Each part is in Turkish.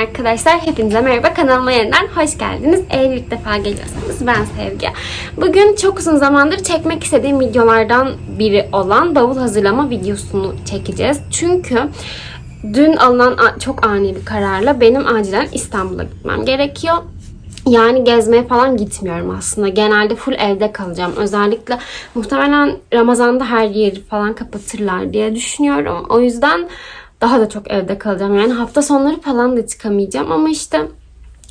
arkadaşlar. Hepinize merhaba. Kanalıma yeniden hoş geldiniz. Eğer ilk defa geliyorsanız ben Sevgi. Bugün çok uzun zamandır çekmek istediğim videolardan biri olan bavul hazırlama videosunu çekeceğiz. Çünkü dün alınan çok ani bir kararla benim acilen İstanbul'a gitmem gerekiyor. Yani gezmeye falan gitmiyorum aslında. Genelde full evde kalacağım. Özellikle muhtemelen Ramazan'da her yeri falan kapatırlar diye düşünüyorum. O yüzden daha da çok evde kalacağım. Yani hafta sonları falan da çıkamayacağım ama işte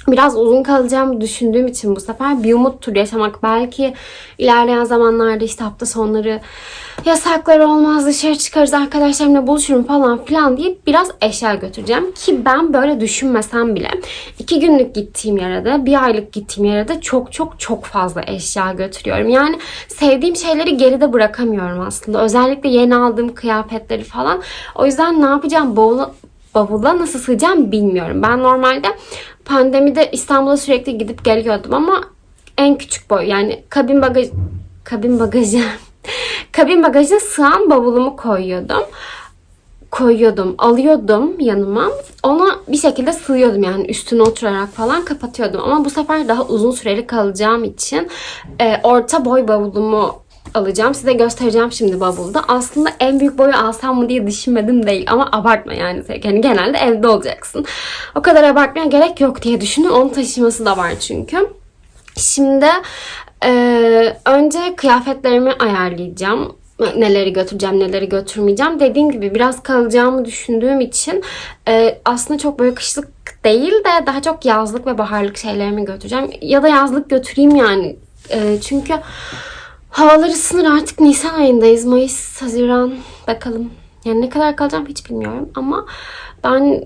biraz uzun kalacağımı düşündüğüm için bu sefer bir umut turu yaşamak. Belki ilerleyen zamanlarda işte hafta sonları yasaklar olmaz dışarı çıkarız arkadaşlarımla buluşurum falan filan diye biraz eşya götüreceğim. Ki ben böyle düşünmesem bile iki günlük gittiğim yere de bir aylık gittiğim yere de çok çok çok fazla eşya götürüyorum. Yani sevdiğim şeyleri geride bırakamıyorum aslında. Özellikle yeni aldığım kıyafetleri falan. O yüzden ne yapacağım? Bavula, bavula nasıl sığacağım bilmiyorum. Ben normalde pandemide İstanbul'a sürekli gidip geliyordum ama en küçük boy yani kabin bagaj kabin bagajı kabin bagajına sığan bavulumu koyuyordum koyuyordum, alıyordum yanıma. Ona bir şekilde sığıyordum yani üstüne oturarak falan kapatıyordum. Ama bu sefer daha uzun süreli kalacağım için e, orta boy bavulumu alacağım. Size göstereceğim şimdi bavulda. Aslında en büyük boyu alsam mı diye düşünmedim değil ama abartma yani. Yani genelde evde olacaksın. O kadar abartmaya gerek yok diye düşündüm. Onun taşıması da var çünkü. Şimdi e, önce kıyafetlerimi ayarlayacağım. Neleri götüreceğim, neleri götürmeyeceğim. Dediğim gibi biraz kalacağımı düşündüğüm için e, aslında çok böyle kışlık değil de daha çok yazlık ve baharlık şeylerimi götüreceğim. Ya da yazlık götüreyim yani. E, çünkü havalar ısınır artık Nisan ayındayız. Mayıs, Haziran bakalım. Yani ne kadar kalacağım hiç bilmiyorum ama ben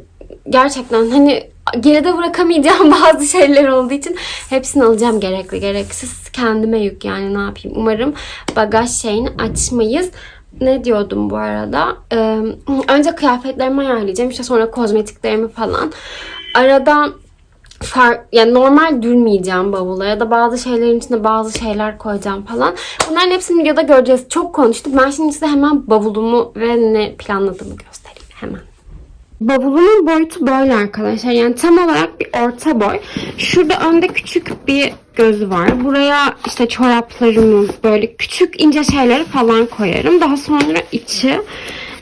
gerçekten hani geride bırakamayacağım bazı şeyler olduğu için hepsini alacağım gerekli gereksiz. Kendime yük yani ne yapayım? Umarım bagaj şeyini açmayız. Ne diyordum bu arada? Ee, önce kıyafetlerimi ayarlayacağım işte sonra kozmetiklerimi falan. Arada fark yani normal durmayacağım bavula ya da bazı şeylerin içine bazı şeyler koyacağım falan. Bunların hepsini videoda göreceğiz. Çok konuştuk. Ben şimdi size hemen bavulumu ve ne planladığımı göstereyim hemen. Bavulumun boyutu böyle arkadaşlar. Yani tam olarak bir orta boy. Şurada önde küçük bir gözü var. Buraya işte çoraplarımı böyle küçük ince şeyleri falan koyarım. Daha sonra içi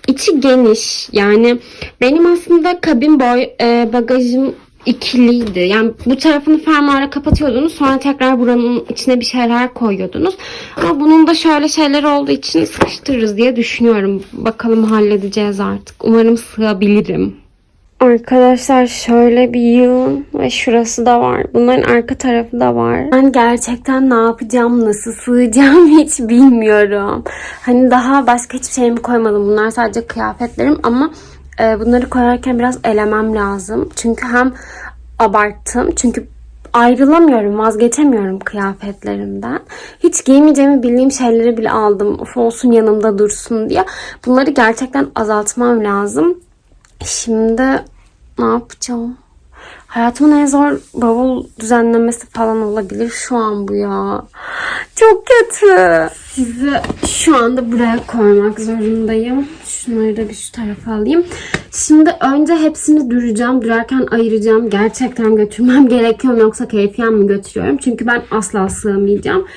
içi geniş. Yani benim aslında kabin boy e, bagajım ikiliydi. Yani bu tarafını fermuara kapatıyordunuz. Sonra tekrar buranın içine bir şeyler koyuyordunuz. Ama bunun da şöyle şeyler olduğu için sıkıştırırız diye düşünüyorum. Bakalım halledeceğiz artık. Umarım sığabilirim. Arkadaşlar şöyle bir yığın ve şurası da var. Bunların arka tarafı da var. Ben gerçekten ne yapacağım, nasıl sığacağım hiç bilmiyorum. Hani daha başka hiçbir şeyimi koymadım. Bunlar sadece kıyafetlerim ama e, bunları koyarken biraz elemem lazım. Çünkü hem abarttım. Çünkü ayrılamıyorum, vazgeçemiyorum kıyafetlerimden. Hiç giymeyeceğimi bildiğim şeyleri bile aldım. Of olsun yanımda dursun diye. Bunları gerçekten azaltmam lazım. Şimdi ne yapacağım? Hayatımın en zor bavul düzenlemesi falan olabilir şu an bu ya. Çok kötü. Sizi şu anda buraya koymak zorundayım. Şunları da bir şu tarafa alayım. Şimdi önce hepsini duracağım. Durarken ayıracağım. Gerçekten götürmem gerekiyor mu yoksa keyfiyen mi götürüyorum? Çünkü ben asla sığamayacağım.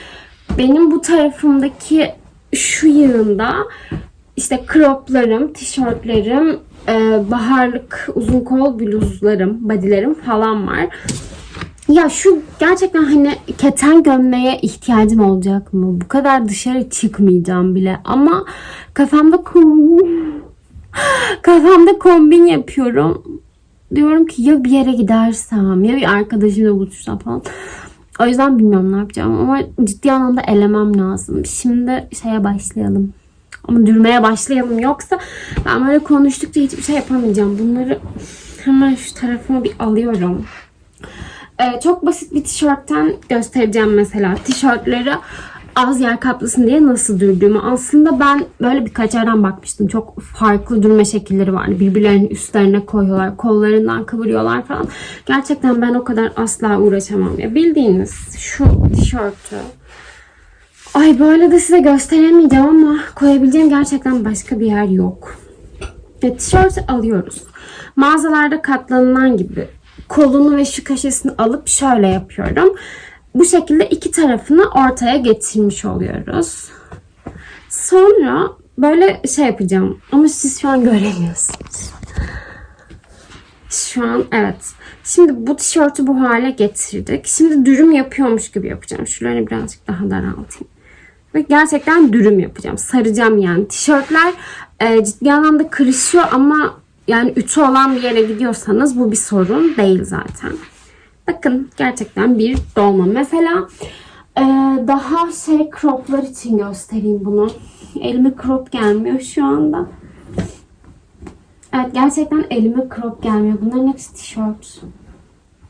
Benim bu tarafımdaki şu yığında işte croplarım, tişörtlerim, e, baharlık uzun kol bluzlarım, bodylerim falan var. Ya şu gerçekten hani keten gömleğe ihtiyacım olacak mı? Bu kadar dışarı çıkmayacağım bile ama kafamda kafamda kombin yapıyorum. Diyorum ki ya bir yere gidersem ya bir arkadaşımla buluşsam falan. O yüzden bilmiyorum ne yapacağım ama ciddi anlamda elemem lazım. Şimdi şeye başlayalım. Ama dürmeye başlayalım. Yoksa ben böyle konuştukça hiçbir şey yapamayacağım. Bunları hemen şu tarafıma bir alıyorum. Ee, çok basit bir tişörtten göstereceğim mesela. Tişörtleri az yer kaplasın diye nasıl dürdüğümü. Aslında ben böyle birkaç yerden bakmıştım. Çok farklı dürme şekilleri vardı. Birbirlerinin üstlerine koyuyorlar. Kollarından kıvırıyorlar falan. Gerçekten ben o kadar asla uğraşamam. Ya bildiğiniz şu tişörtü Ay böyle de size gösteremeyeceğim ama koyabileceğim gerçekten başka bir yer yok. Ve tişörtü alıyoruz. Mağazalarda katlanılan gibi kolunu ve şu köşesini alıp şöyle yapıyorum. Bu şekilde iki tarafını ortaya getirmiş oluyoruz. Sonra böyle şey yapacağım. Ama siz şu an göremiyorsunuz. Şu an evet. Şimdi bu tişörtü bu hale getirdik. Şimdi dürüm yapıyormuş gibi yapacağım. Şuralarını birazcık daha daraltayım. Ve gerçekten dürüm yapacağım. Saracağım yani. Tişörtler e, ciddi anlamda kırışıyor ama yani ütü olan bir yere gidiyorsanız bu bir sorun değil zaten. Bakın gerçekten bir dolma. Mesela e, daha şey croplar için göstereyim bunu. Elime crop gelmiyor şu anda. Evet gerçekten elime crop gelmiyor. Bunların hepsi tişört.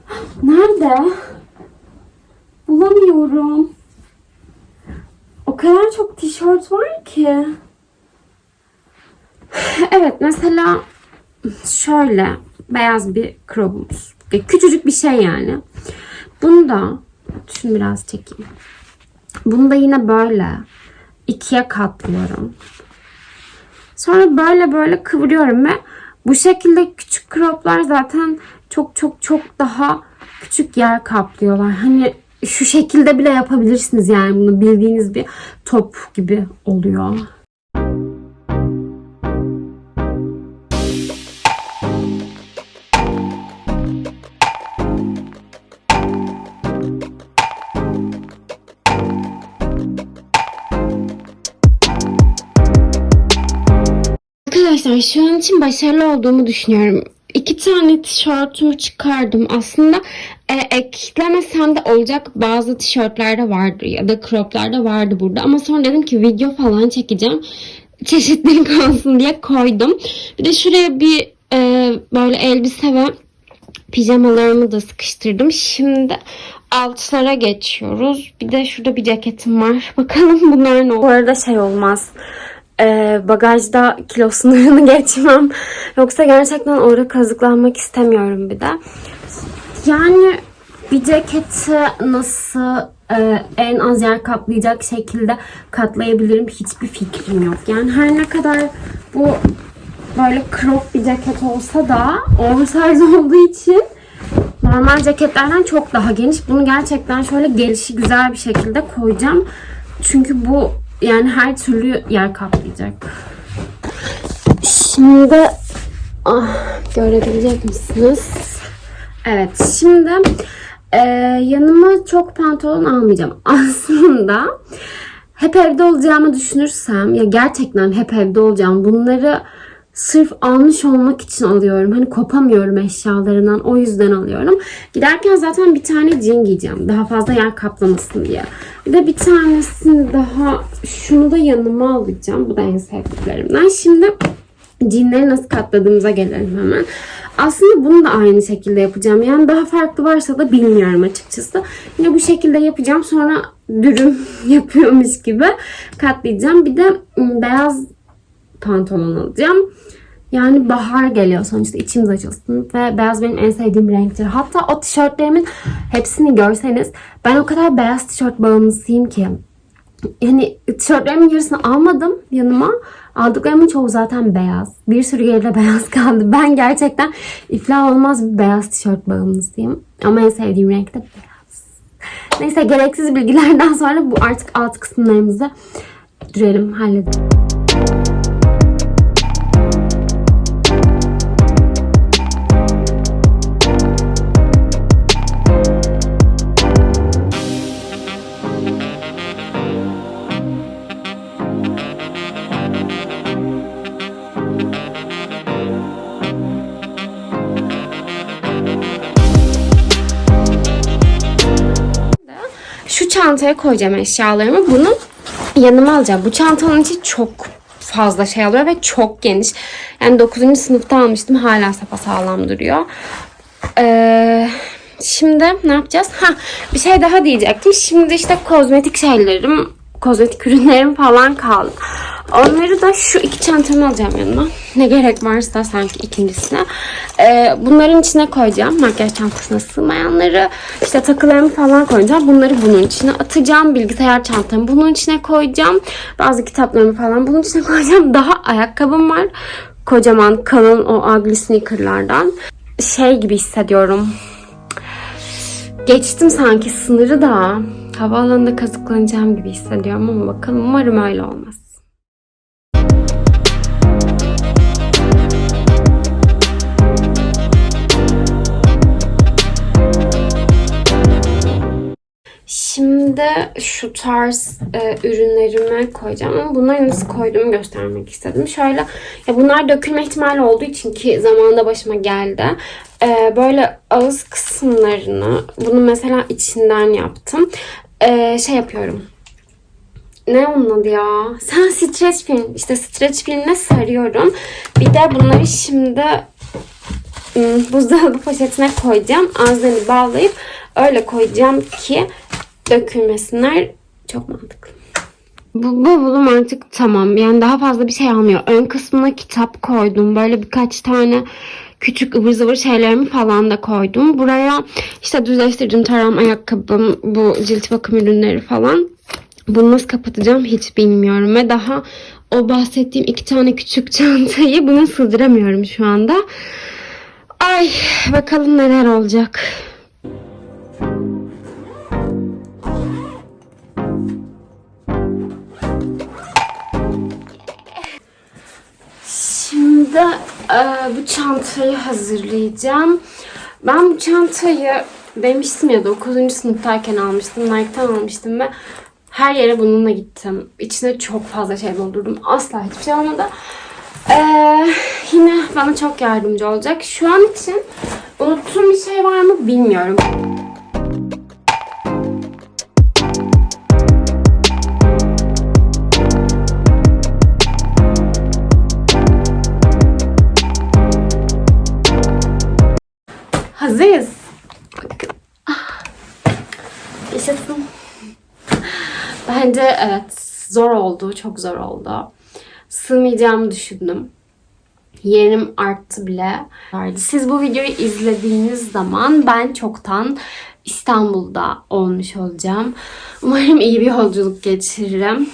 Nerede? Bulamıyorum. O kadar çok tişört var ki. Evet mesela şöyle beyaz bir crop'umuz. Küçücük bir şey yani. Bunu da şunu biraz çekeyim. Bunu da yine böyle ikiye katlıyorum. Sonra böyle böyle kıvırıyorum ve bu şekilde küçük croplar zaten çok çok çok daha küçük yer kaplıyorlar. Hani şu şekilde bile yapabilirsiniz yani bunu bildiğiniz bir top gibi oluyor. Arkadaşlar şu an için başarılı olduğumu düşünüyorum. İki tane tişörtümü çıkardım. Aslında e, eklemesem de olacak bazı tişörtlerde vardı ya da croplarda vardı burada. Ama sonra dedim ki video falan çekeceğim. Çeşitlilik olsun diye koydum. Bir de şuraya bir e, böyle elbise ve pijamalarımı da sıkıştırdım. Şimdi altlara geçiyoruz. Bir de şurada bir ceketim var. Bakalım bunlar ne olur. Bu arada şey olmaz. Ee, bagajda kilo sınırını geçmem. Yoksa gerçekten orada kazıklanmak istemiyorum bir de. Yani bir ceketi nasıl e, en az yer kaplayacak şekilde katlayabilirim hiçbir fikrim yok. Yani her ne kadar bu böyle crop bir ceket olsa da oversize olduğu için normal ceketlerden çok daha geniş. Bunu gerçekten şöyle gelişi güzel bir şekilde koyacağım. Çünkü bu yani her türlü yer kaplayacak. Şimdi ah, görebilecek misiniz? Evet şimdi e, yanıma çok pantolon almayacağım. Aslında hep evde olacağımı düşünürsem ya gerçekten hep evde olacağım. Bunları sırf almış olmak için alıyorum. Hani kopamıyorum eşyalarından. O yüzden alıyorum. Giderken zaten bir tane jean giyeceğim. Daha fazla yer kaplamasın diye. Bir de bir tanesini daha şunu da yanıma alacağım. Bu da en sevdiklerimden. Şimdi jeanleri nasıl katladığımıza gelelim hemen. Aslında bunu da aynı şekilde yapacağım. Yani daha farklı varsa da bilmiyorum açıkçası. Yine bu şekilde yapacağım. Sonra dürüm yapıyormuş gibi katlayacağım. Bir de ım, beyaz pantolon alacağım. Yani bahar geliyor sonuçta içimiz açılsın ve beyaz benim en sevdiğim renktir. Hatta o tişörtlerimin hepsini görseniz ben o kadar beyaz tişört bağımlısıyım ki. Yani tişörtlerimin yarısını almadım yanıma. Aldıklarımın çoğu zaten beyaz. Bir sürü geride beyaz kaldı. Ben gerçekten iflah olmaz bir beyaz tişört bağımlısıyım. Ama en sevdiğim renk de beyaz. Neyse gereksiz bilgilerden sonra bu artık alt kısımlarımızı dürelim, halledelim. Çantaya koyacağım eşyalarımı. Bunu yanıma alacağım. Bu çantanın içi çok fazla şey alıyor ve çok geniş. Yani 9. sınıfta almıştım. Hala sapasağlam duruyor. Ee, şimdi ne yapacağız? Ha, bir şey daha diyecektim. Şimdi işte kozmetik şeylerim, kozmetik ürünlerim falan kaldı. Onları da şu iki çantamı alacağım yanıma. Ne gerek varsa sanki ikincisine. Ee, bunların içine koyacağım. Makyaj çantasına sığmayanları. işte takılarımı falan koyacağım. Bunları bunun içine atacağım. Bilgisayar çantamı bunun içine koyacağım. Bazı kitaplarımı falan bunun içine koyacağım. Daha ayakkabım var. Kocaman kalın o ugly sneakerlardan. şey gibi hissediyorum. Geçtim sanki sınırı da havaalanında kazıklanacağım gibi hissediyorum ama bakalım umarım öyle olmaz. Şimdi şu tarz e, ürünlerimi koyacağım ama bunları nasıl koyduğumu göstermek istedim. Şöyle ya bunlar dökülme ihtimali olduğu için ki zamanında başıma geldi. E, böyle ağız kısımlarını bunu mesela içinden yaptım. E, şey yapıyorum. Ne onun adı ya? Sen streç film. işte streç filmle sarıyorum. Bir de bunları şimdi ım, buzdolabı poşetine koyacağım. Ağızlarını bağlayıp öyle koyacağım ki dökülmesinler. Çok mantıklı. Bu bavulum artık tamam. Yani daha fazla bir şey almıyor. Ön kısmına kitap koydum. Böyle birkaç tane küçük ıvır zıvır şeylerimi falan da koydum. Buraya işte düzleştiricim, taram, ayakkabım, bu cilt bakım ürünleri falan. Bunu nasıl kapatacağım hiç bilmiyorum. Ve daha o bahsettiğim iki tane küçük çantayı buna sığdıramıyorum şu anda. Ay bakalım neler olacak. Şimdi e, bu çantayı hazırlayacağım. Ben bu çantayı demiştim ya 9. sınıftayken almıştım. Nike'tan almıştım ve her yere bununla gittim. İçine çok fazla şey doldurdum. Asla hiçbir şey olmadı. Ee, yine bana çok yardımcı olacak. Şu an için unuttuğum bir şey var mı bilmiyorum. Bence evet zor oldu. Çok zor oldu. Sığmayacağımı düşündüm. Yerim arttı bile. Siz bu videoyu izlediğiniz zaman ben çoktan İstanbul'da olmuş olacağım. Umarım iyi bir yolculuk geçiririm.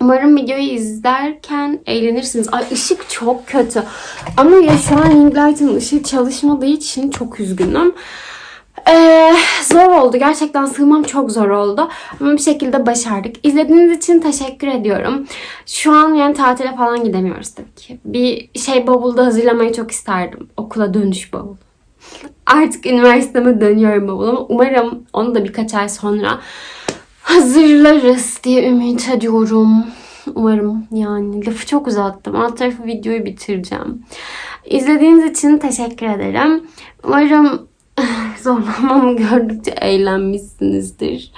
Umarım videoyu izlerken eğlenirsiniz. Ay ışık çok kötü. Ama ya şu an ring light'ın ışığı çalışmadığı için çok üzgünüm. Ee, zor oldu. Gerçekten sığmam çok zor oldu. Ama bir şekilde başardık. İzlediğiniz için teşekkür ediyorum. Şu an yani tatile falan gidemiyoruz tabii ki. Bir şey bavulda hazırlamayı çok isterdim. Okula dönüş bavulu. Artık üniversiteme dönüyorum bavul ama umarım onu da birkaç ay sonra hazırlarız diye ümit ediyorum. Umarım yani. Lafı çok uzattım. Alt tarafı videoyu bitireceğim. İzlediğiniz için teşekkür ederim. Umarım zorlanmamı gördükçe eğlenmişsinizdir.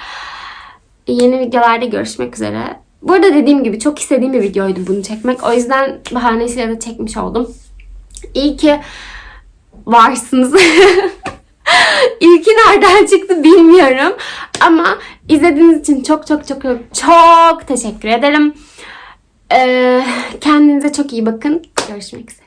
Yeni videolarda görüşmek üzere. Bu arada dediğim gibi çok istediğim bir videoydu bunu çekmek. O yüzden bahanesiyle de çekmiş oldum. İyi ki varsınız. İlki nereden çıktı bilmiyorum. Ama izlediğiniz için çok çok çok çok teşekkür ederim. Ee, kendinize çok iyi bakın. Görüşmek üzere.